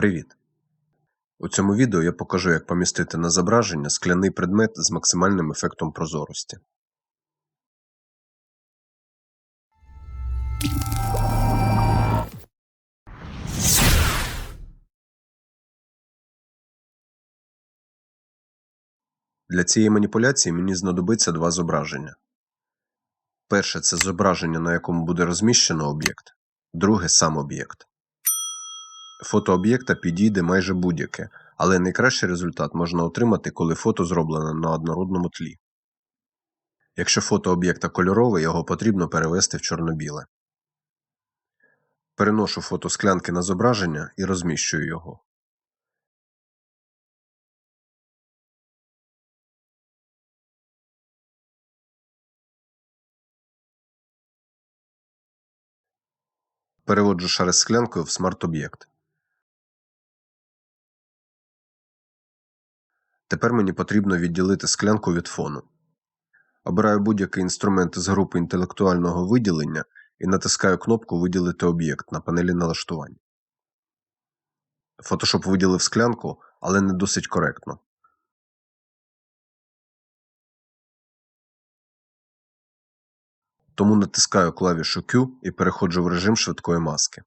Привіт! У цьому відео я покажу, як помістити на зображення скляний предмет з максимальним ефектом прозорості. Для цієї маніпуляції мені знадобиться два зображення. Перше це зображення, на якому буде розміщено об'єкт, друге сам об'єкт. Фото об'єкта підійде майже будь-яке, але найкращий результат можна отримати, коли фото зроблене на однородному тлі. Якщо фото об'єкта кольорове, його потрібно перевести в чорно-біле. Переношу фото склянки на зображення і розміщую його. Переводжу шар із склянкою в смарт-об'єкт. Тепер мені потрібно відділити склянку від фону. Обираю будь-який інструмент з групи інтелектуального виділення і натискаю кнопку Виділити об'єкт на панелі налаштувань. Photoshop виділив склянку, але не досить коректно. Тому натискаю клавішу Q і переходжу в режим швидкої маски.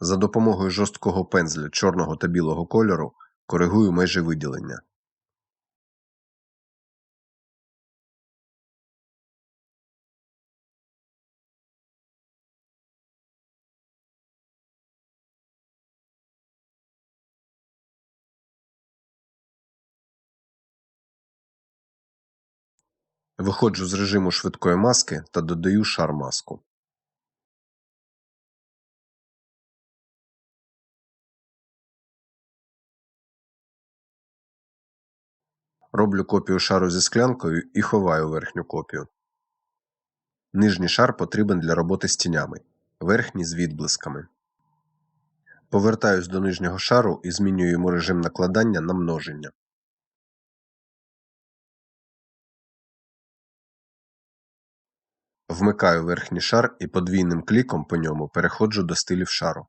За допомогою жорсткого пензля чорного та білого кольору коригую межі виділення. Виходжу з режиму швидкої маски та додаю шар маску. Роблю копію шару зі склянкою і ховаю верхню копію. Нижній шар потрібен для роботи з тінями, верхній з відблисками. Повертаюсь до нижнього шару і змінюю йому режим накладання на множення. Вмикаю верхній шар і подвійним кліком по ньому переходжу до стилів шару.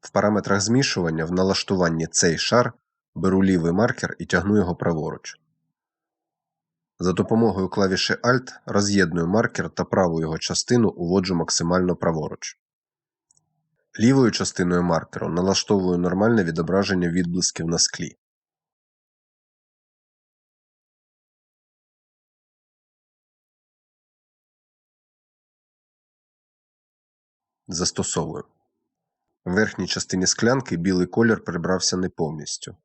В параметрах змішування в налаштуванні цей шар беру лівий маркер і тягну його праворуч. За допомогою клавіші Alt роз'єдную маркер та праву його частину уводжу максимально праворуч. Лівою частиною маркеру налаштовую нормальне відображення відблисків на склі. Застосовую. В верхній частині склянки білий колір прибрався не повністю.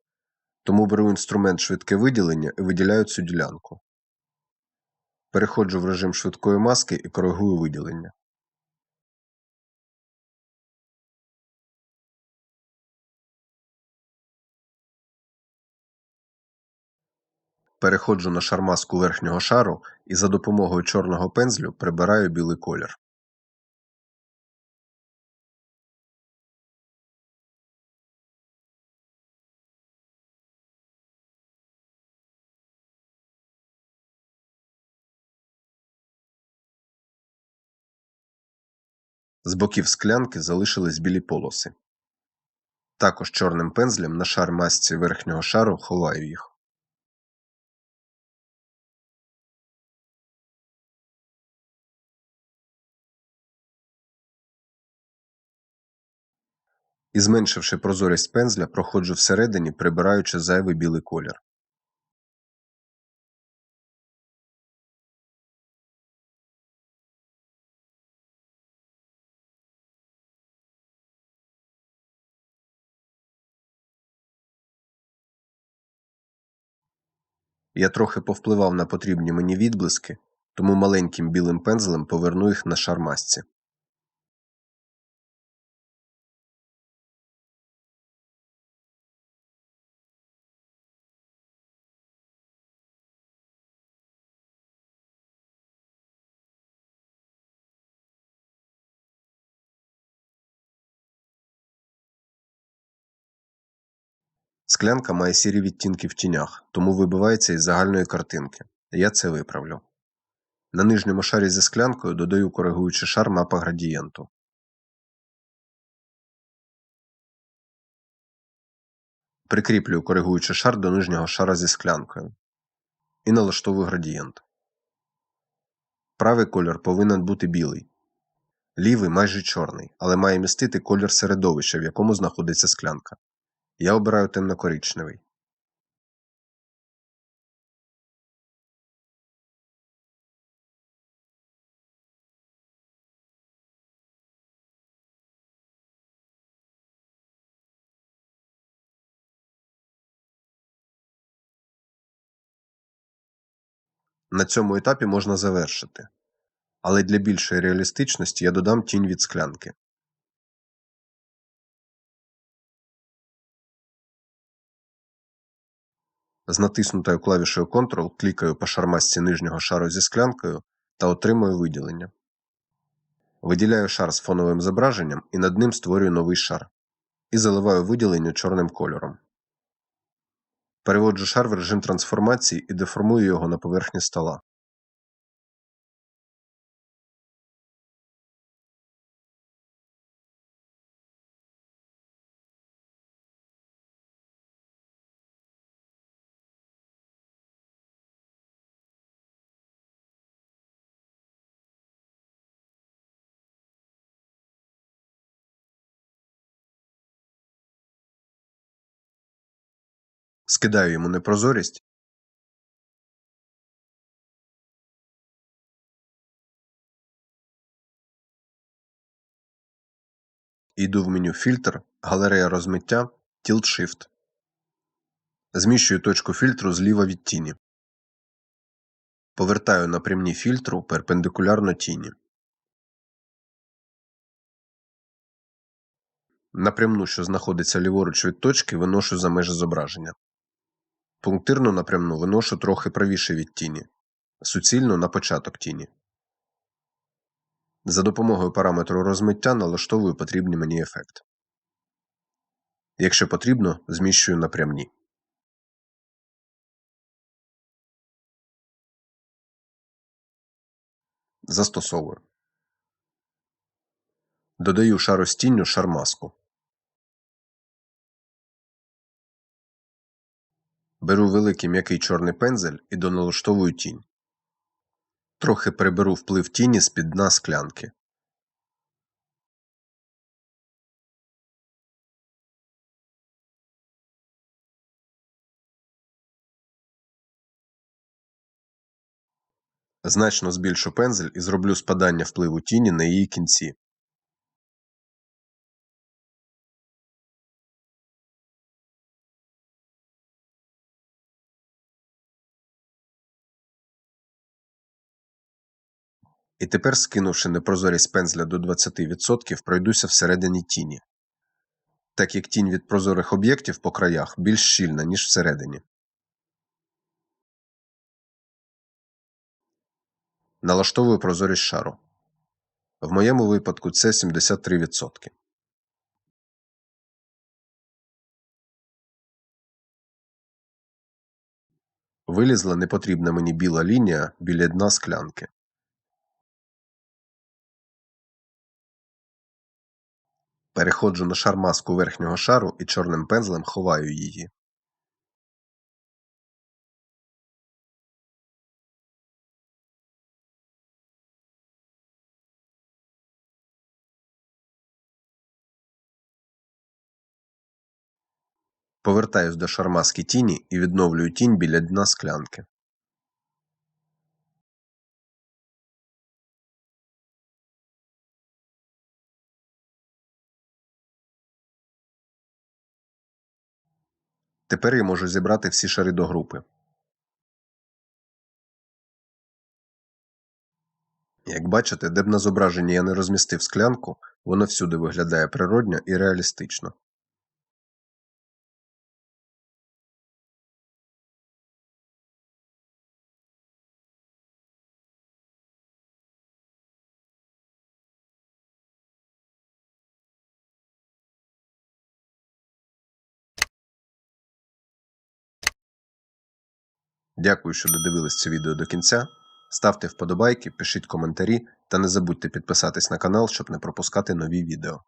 Тому беру інструмент швидке виділення і виділяю цю ділянку. Переходжу в режим швидкої маски і коригую виділення. Переходжу на шармаску верхнього шару і за допомогою чорного пензлю прибираю білий колір. З боків склянки залишились білі полоси. Також чорним пензлем на шар масці верхнього шару ховаю їх. І зменшивши прозорість пензля, проходжу всередині, прибираючи зайвий білий колір. Я трохи повпливав на потрібні мені відблиски, тому маленьким білим пензлем поверну їх на шар Склянка має сірі відтінки в тінях, тому вибивається із загальної картинки. Я це виправлю. На нижньому шарі зі склянкою додаю коригуючий шар мапа градієнту. Прикріплюю коригуючий шар до нижнього шара зі склянкою. І налаштовую градієнт. Правий колір повинен бути білий. Лівий майже чорний, але має містити колір середовища, в якому знаходиться склянка. Я обираю темно-коричневий. На цьому етапі можна завершити. Але для більшої реалістичності я додам тінь від склянки. З натиснутою клавішою Ctrl клікаю по шармасці нижнього шару зі склянкою та отримую виділення. Виділяю шар з фоновим зображенням і над ним створюю новий шар. І заливаю виділення чорним кольором. Переводжу шар в режим трансформації і деформую його на поверхні стола. Скидаю йому непрозорість і йду в меню Фільтр, галерея розмиття, Tilt Shift. Зміщую точку фільтру зліва від тіні. Повертаю на прямні фільтру перпендикулярно тіні. Напрямну, що знаходиться ліворуч від точки, виношу за межі зображення. Пунктирну напрямну виношу трохи правіше від тіні, суцільну на початок тіні. За допомогою параметру розмиття налаштовую потрібний мені ефект. Якщо потрібно, зміщую напрямні. Застосовую. Додаю шаростінню шармаску. Беру великий м'який чорний пензель і доналаштовую тінь. Трохи приберу вплив тіні з під дна склянки. Значно збільшу пензель і зроблю спадання впливу тіні на її кінці. І тепер, скинувши непрозорість пензля до 20%, пройдуся всередині тіні, так як тінь від прозорих об'єктів по краях більш щільна, ніж всередині. Налаштовую прозорість шару. В моєму випадку це 73%. Вилізла непотрібна мені біла лінія біля дна склянки. Переходжу на шар маску верхнього шару і чорним пензлем ховаю її. Повертаюсь до шармаски тіні і відновлюю тінь біля дна склянки. Тепер я можу зібрати всі шари до групи. Як бачите, де б на зображенні я не розмістив склянку, воно всюди виглядає природньо і реалістично. Дякую, що додивились це відео до кінця. Ставте вподобайки, пишіть коментарі та не забудьте підписатись на канал, щоб не пропускати нові відео.